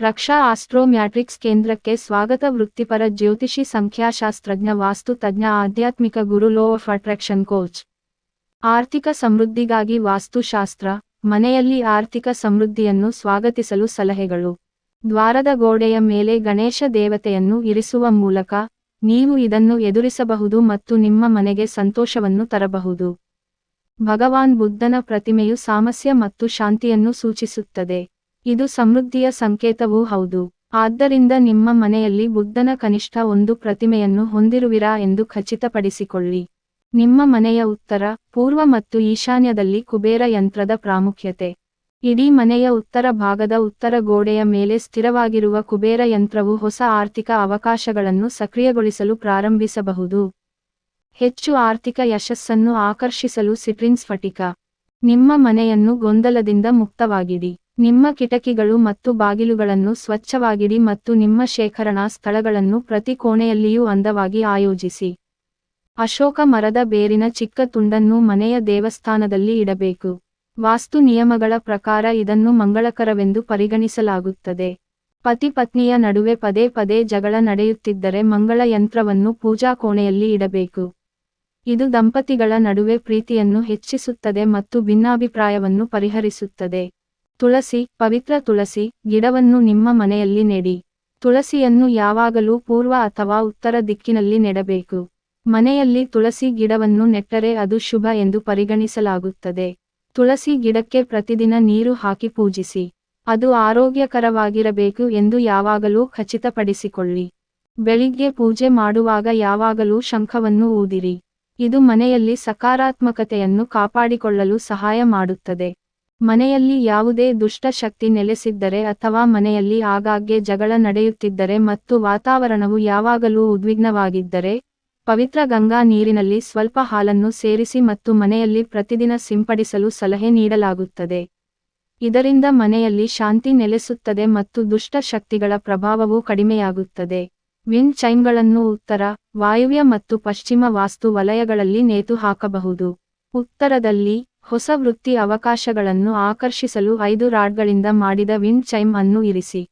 ರಕ್ಷಾ ಆಸ್ಟ್ರೋಮ್ಯಾಟ್ರಿಕ್ಸ್ ಕೇಂದ್ರಕ್ಕೆ ಸ್ವಾಗತ. ವೃತ್ತಿಪರ ಜ್ಯೋತಿಷಿ ಸಂಖ್ಯಾಶಾಸ್ತ್ರಜ್ಞ, ವಾಸ್ತು ತಜ್ಞ, ಆಧ್ಯಾತ್ಮಿಕ guru, law of attraction coach. ಆರ್ಥಿಕ ಸಮೃದ್ಧಿಗಾಗಿ ವಾಸ್ತುಶಾಸ್ತ್ರ, ಮನೆಯಲ್ಲಿ ಆರ್ಥಿಕ ಸಮೃದ್ಧಿಯನ್ನು ಸ್ವಾಗತಿಸಲು ಸಲಹೆಗಳು. ದ್ವಾರದ ಗೋಡೆಯ ಮೇಲೆ ಗಣೇಶ ದೇವತೆಯನ್ನು ಇರಿಸುವ ಮೂಲಕ ನೀವು ಇದನ್ನು ಎದುರಿಸಬಹುದು ಮತ್ತು ನಿಮ್ಮ ಮನೆಗೆ ಸಂತೋಷವನ್ನು ತರಬಹುದು. ಭಗವಾನ್ ಬುದ್ಧನ ಪ್ರತಿಮೆಯು ಸಾಮಸ್ಯ ಮತ್ತು ಶಾಂತಿಯನ್ನು ಸೂಚಿಸುತ್ತದೆ. ಇದು ಸಮೃದ್ಧಿಯ ಸಂಕೇತವೂ ಹೌದು. ಆದ್ದರಿಂದ ನಿಮ್ಮ ಮನೆಯಲ್ಲಿ ಬುದ್ಧನ ಕನಿಷ್ಠ ಒಂದು ಪ್ರತಿಮೆಯನ್ನು ಹೊಂದಿರುವಿರಾ ಎಂದು ಖಚಿತಪಡಿಸಿಕೊಳ್ಳಿ. ನಿಮ್ಮ ಮನೆಯ ಉತ್ತರ, ಪೂರ್ವ ಮತ್ತು ಈಶಾನ್ಯದಲ್ಲಿ ಕುಬೇರ ಯಂತ್ರದ ಪ್ರಾಮುಖ್ಯತೆ. ಇಡೀ ಮನೆಯ ಉತ್ತರ ಭಾಗದ ಉತ್ತರ ಗೋಡೆಯ ಮೇಲೆ ಸ್ಥಿರವಾಗಿರುವ ಕುಬೇರ ಯಂತ್ರವು ಹೊಸ ಆರ್ಥಿಕ ಅವಕಾಶಗಳನ್ನು ಸಕ್ರಿಯಗೊಳಿಸಲು ಪ್ರಾರಂಭಿಸಬಹುದು. ಹೆಚ್ಚು ಆರ್ಥಿಕ ಯಶಸ್ಸನ್ನು ಆಕರ್ಷಿಸಲು ಸಿಟ್ರಿನ್ ಸ್ಫಟಿಕ. ನಿಮ್ಮ ಮನೆಯನ್ನು ಗೊಂದಲದಿಂದ ಮುಕ್ತವಾಗಿಡಿ. ನಿಮ್ಮ ಕಿಟಕಿಗಳು ಮತ್ತು ಬಾಗಿಲುಗಳನ್ನು ಸ್ವಚ್ಛವಾಗಿಡಿ ಮತ್ತು ನಿಮ್ಮ ಶೇಖರಣಾ ಸ್ಥಳಗಳನ್ನು ಪ್ರತಿ ಕೋಣೆಯಲ್ಲಿಯೂ ಅಂದವಾಗಿ ಆಯೋಜಿಸಿ. ಅಶೋಕ ಮರದ ಬೇರಿನ ಚಿಕ್ಕ ತುಂಡನ್ನು ಮನೆಯ ದೇವಸ್ಥಾನದಲ್ಲಿ ಇಡಬೇಕು. ವಾಸ್ತು ನಿಯಮಗಳ ಪ್ರಕಾರ ಇದನ್ನು ಮಂಗಳಕರವೆಂದು ಪರಿಗಣಿಸಲಾಗುತ್ತದೆ. ಪತಿ ಪತ್ನಿಯ ನಡುವೆ ಪದೇ ಪದೇ ಜಗಳ ನಡೆಯುತ್ತಿದ್ದರೆ ಮಂಗಳ ಯಂತ್ರವನ್ನು ಪೂಜಾ ಕೋಣೆಯಲ್ಲಿ ಇಡಬೇಕು. ಇದು ದಂಪತಿಗಳ ನಡುವೆ ಪ್ರೀತಿಯನ್ನು ಹೆಚ್ಚಿಸುತ್ತದೆ ಮತ್ತು ಭಿನ್ನಾಭಿಪ್ರಾಯವನ್ನು ಪರಿಹರಿಸುತ್ತದೆ. ತುಳಸಿ, ಪವಿತ್ರ ತುಳಸಿ, ಗಿಡವನ್ನು ನಿಮ್ಮ ಮನೆಯಲ್ಲಿ ನೆಡಿ. ತುಳಸಿಯನ್ನು ಯಾವಾಗಲೂ ಪೂರ್ವ ಅಥವಾ ಉತ್ತರ ದಿಕ್ಕಿನಲ್ಲಿ ನೆಡಬೇಕು. ಮನೆಯಲ್ಲಿ ತುಳಸಿ ಗಿಡವನ್ನು ನೆಟ್ಟರೆ ಅದು ಶುಭ ಎಂದು ಪರಿಗಣಿಸಲಾಗುತ್ತದೆ. ತುಳಸಿ ಗಿಡಕ್ಕೆ ಪ್ರತಿದಿನ ನೀರು ಹಾಕಿ ಪೂಜಿಸಿ. ಅದು ಆರೋಗ್ಯಕರವಾಗಿರಬೇಕು ಎಂದು ಯಾವಾಗಲೂ ಖಚಿತಪಡಿಸಿಕೊಳ್ಳಿ. ಬೆಳಿಗ್ಗೆ ಪೂಜೆ ಮಾಡುವಾಗ ಯಾವಾಗಲೂ ಶಂಖವನ್ನು ಊದಿರಿ. ಇದು ಮನೆಯಲ್ಲಿ ಸಕಾರಾತ್ಮಕತೆಯನ್ನು ಕಾಪಾಡಿಕೊಳ್ಳಲು ಸಹಾಯ ಮಾಡುತ್ತದೆ. ಮನೆಯಲ್ಲಿ ಯಾವುದೇ ದುಷ್ಟ ಶಕ್ತಿ ನೆಲೆಸಿದ್ದರೆ ಅಥವಾ ಮನೆಯಲ್ಲಿ ಆಗಾಗ್ಗೆ ಜಗಳ ನಡೆಯುತ್ತಿದ್ದರೆ ಮತ್ತು ವಾತಾವರಣವು ಯಾವಾಗಲೂ ಉದ್ವಿಗ್ನವಾಗಿದ್ದರೆ, ಪವಿತ್ರ ಗಂಗಾ ನೀರಿನಲ್ಲಿ ಸ್ವಲ್ಪ ಹಾಲನ್ನು ಸೇರಿಸಿ ಮತ್ತು ಮನೆಯಲ್ಲಿ ಪ್ರತಿದಿನ ಸಿಂಪಡಿಸಲು ಸಲಹೆ ನೀಡಲಾಗುತ್ತದೆ. ಇದರಿಂದ ಮನೆಯಲ್ಲಿ ಶಾಂತಿ ನೆಲೆಸುತ್ತದೆ ಮತ್ತು ದುಷ್ಟ ಶಕ್ತಿಗಳ ಪ್ರಭಾವವು ಕಡಿಮೆಯಾಗುತ್ತದೆ. ವಿಂಡ್ ಚೈನ್ಗಳನ್ನು ಉತ್ತರ, ವಾಯುವ್ಯ ಮತ್ತು ಪಶ್ಚಿಮ ವಾಸ್ತು ವಲಯಗಳಲ್ಲಿ ನೇತು ಹಾಕಬಹುದು ಉತ್ತರದಲ್ಲಿ ಹೊಸ ವೃತ್ತಿ ಅವಕಾಶಗಳನ್ನು ಆಕರ್ಷಿಸಲು ಐದು ರಾಡ್ಗಳಿಂದ ಮಾಡಿದ ವಿಂಡ್ ಚೈಮ್ ಅನ್ನು ಇರಿಸಿ.